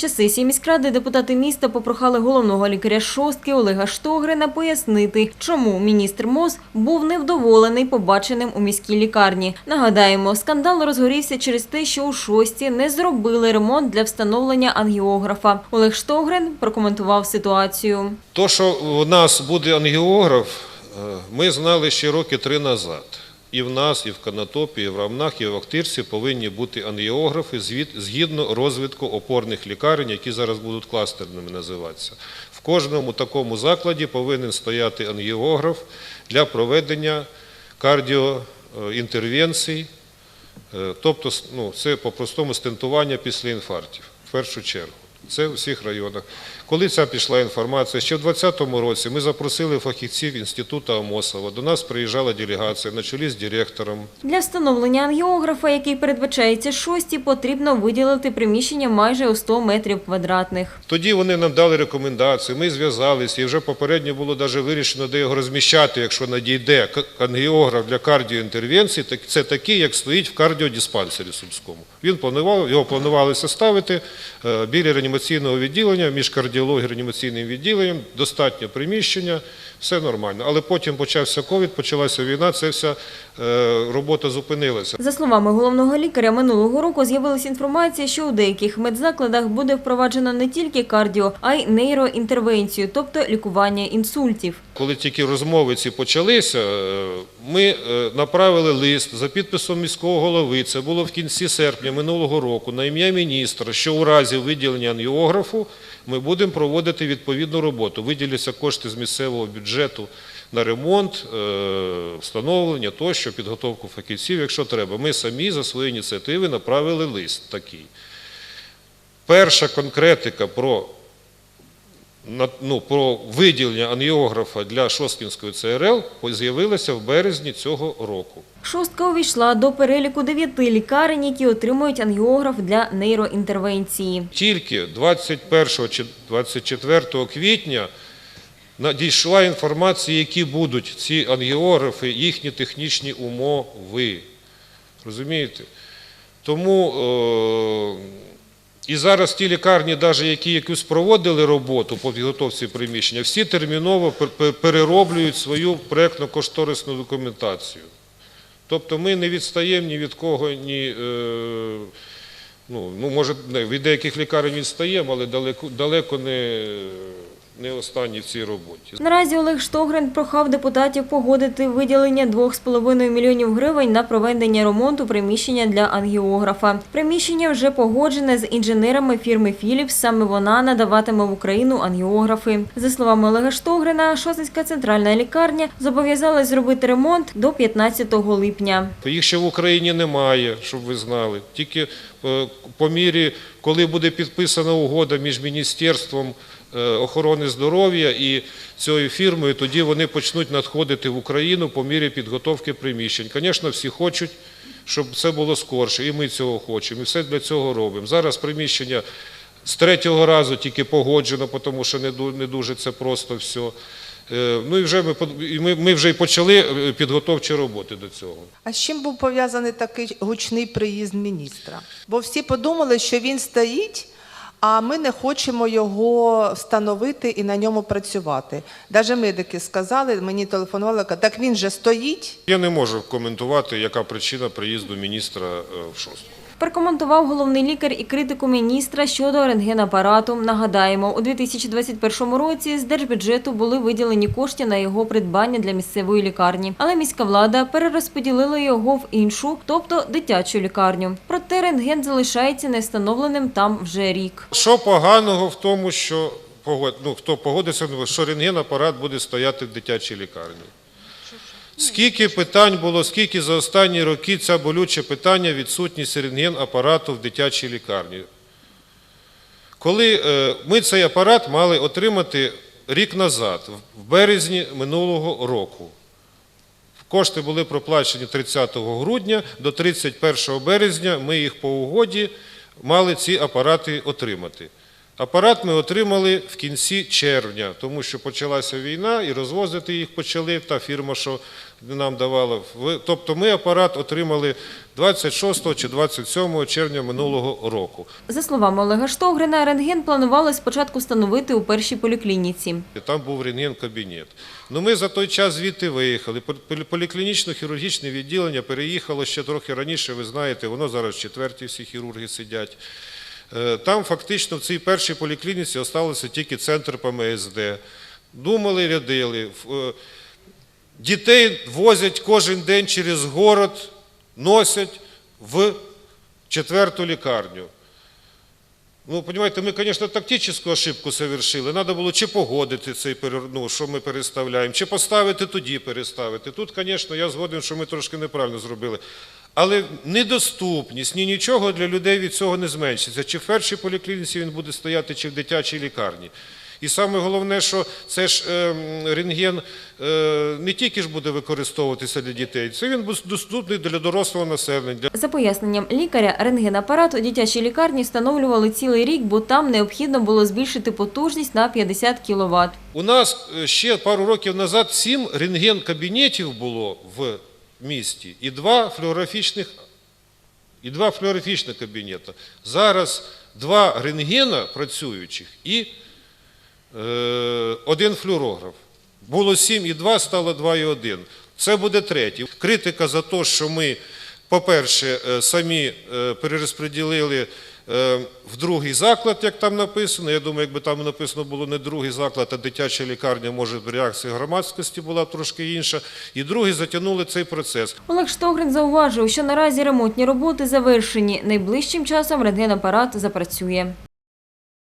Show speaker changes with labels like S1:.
S1: Під час міськради депутати міста попрохали головного лікаря шостки Олега Штогрина пояснити, чому міністр МОЗ був невдоволений побаченим у міській лікарні. Нагадаємо, скандал розгорівся через те, що у шості не зробили ремонт для встановлення ангіографа. Олег Штогрин прокоментував ситуацію.
S2: То, що у нас буде ангіограф, е, ми знали ще роки три назад. І в нас, і в Канатопі, і в Равнах, і в Ахтирці повинні бути ангіографи згідно розвитку опорних лікарень, які зараз будуть кластерними називатися. В кожному такому закладі повинен стояти ангіограф для проведення кардіоінтервенцій, Е, Тобто, ну, це по-простому стентування після інфарктів, в першу чергу. Це в всіх районах. Коли ця пішла інформація, ще в 2020 році ми запросили фахівців інституту Амосова. До нас приїжджала делегація на чолі з директором.
S1: Для встановлення ангіографа, який передбачається шості, потрібно виділити приміщення майже у 100 метрів квадратних.
S2: Тоді вони нам дали рекомендації, ми зв'язалися, і вже попередньо було навіть вирішено, де його розміщати, якщо надійде ангіограф для кардіоінтервенції, так це такий, як стоїть в кардіодиспансері Сумському. Він планував, його планувалося ставити е, біля реанімаційного відділення, між кардіологією і реанімаційним відділенням, достатньо приміщення, все нормально. Але потім почався ковід, почалася війна, це вся е, робота зупинилася.
S1: За словами головного лікаря, минулого року з'явилася інформація, що у деяких медзакладах буде впроваджено не тільки кардіо, а й нейроінтервенцію, тобто лікування інсультів.
S2: Коли тільки розмови ці почалися, е, ми е, направили лист за підписом міського голови. Це було в кінці серпня минулого року на ім'я міністра, що у разі виділення ангіографу ми будемо проводити відповідну роботу. Виділяться кошти з місцевого бюджету на ремонт, е, встановлення тощо, підготовку фахівців, якщо треба. Ми самі за свої ініціативи направили лист такий. Перша конкретика про ну, про виділення ангіографа для Шосткінської ЦРЛ з'явилася в березні цього року.
S1: Шостка увійшла до переліку дев'яти лікарень, які отримують ангіограф для нейроінтервенції.
S2: Тільки 21 чи 24 квітня надійшла інформація, які будуть ці ангіографи, їхні технічні умови. Розумієте? Тому е, і зараз ті лікарні, навіть які якусь проводили роботу по підготовці приміщення, всі терміново пер- пер- перероблюють свою проєктно-кошторисну документацію. Тобто ми не відстаємо ні від кого, ні. Е, Ну, ну, може, від деяких лікарень відстаємо, але далеко, далеко не, не останні в цій роботі.
S1: Наразі Олег Штогрин прохав депутатів погодити виділення 2,5 мільйонів гривень на проведення ремонту приміщення для ангіографа. Приміщення вже погоджене з інженерами фірми «Філіпс». Саме вона надаватиме в Україну ангіографи. За словами Олега Штогрина, Шосицька центральна лікарня зобов'язалась зробити ремонт до 15 липня.
S2: Їх ще в Україні немає, щоб ви знали. Тільки е, по мірі, коли буде підписана угода між Міністерством охорони здоров'я і цією фірмою, тоді вони почнуть надходити в Україну по мірі підготовки приміщень. Звісно, всі хочуть, щоб це було скорше, і ми цього хочемо, і все для цього робимо. Зараз приміщення з третього разу тільки погоджено, тому що не ду- не дуже це просто все. Е, Ну і вже ми, ми вже й почали е, підготовчі роботи до цього.
S3: А з чим був пов'язаний такий гучний приїзд міністра? Бо всі подумали, що він стоїть, а ми не хочемо його встановити і на ньому працювати. Навіть медики сказали, мені телефонували, кажуть, так він же стоїть.
S2: Я не можу коментувати, яка причина приїзду міністра е, в шостку.
S1: Прокоментував головний лікар і критику міністра щодо рентгенапарату. Нагадаємо, у 2021 році з держбюджету були виділені кошти на його придбання для місцевої лікарні, але міська влада перерозподілила його в іншу, тобто дитячу лікарню. Проте рентген залишається невстановленим там вже рік.
S2: Що поганого в тому, що ну, хто погодиться, що рентген-апарат буде стояти в дитячій лікарні? Скільки питань було, скільки за останні роки це болюче питання відсутність рентген-апарату в дитячій лікарні? Коли е, ми цей апарат мали отримати рік назад, в березні минулого року. Кошти були проплачені 30 грудня, до 31 березня ми їх по угоді мали ці апарати отримати. Апарат ми отримали в кінці червня, тому що почалася війна і розвозити їх почали та фірма, що нам давала. Тобто ми апарат отримали 26 чи 27 червня минулого року.
S1: За словами Олега Штогрина, рентген планували спочатку встановити у першій поліклініці.
S2: Там був рентген-кабінет. Ну, ми за той час звідти виїхали. Поліклінічно-хірургічне відділення переїхало ще трохи раніше, ви знаєте, воно зараз в четвертій всі хірурги сидять. Е, Там фактично в цій першій поліклініці залишився тільки центр ПМСД. Думали, рядили. Е, Дітей возять кожен день через город, носять в четверту лікарню. Ну, понимаете, ми, конечно, тактическую ошибку совершили. Надо було чи погодити цей ну, що ми переставляємо, чи поставити тоді переставити. Тут, звісно, я згоден, що ми трошки неправильно зробили. Але недоступність, ні нічого для людей від цього не зменшиться. Чи в першій поліклініці він буде стояти, чи в дитячій лікарні. І саме головне, що це ж е, рентген е, не тільки ж буде використовуватися для дітей, це він буде доступний для дорослого населення,
S1: За поясненням лікаря, рентгенапарат у дитячій лікарні встановлювали цілий рік, бо там необхідно було збільшити потужність на 50 кВт.
S2: У нас е, ще пару років назад сім рентген-кабінетів було в місті і два флюорографічних, і два флюорографічних кабінети. Зараз два рентгена працюючих і е, один флюорограф. Було сім і два, стало два і один. Це буде третій. Критика за те, що ми, по-перше, е, самі е, перерозподілили в другий заклад, як там написано. Я думаю, якби там написано було не другий заклад, а дитяча лікарня, може реакція громадськості була трошки інша. І другий затягнули цей процес.
S1: Олег Штогрин зауважив, що наразі ремонтні роботи завершені. Найближчим часом рентгенапарат запрацює.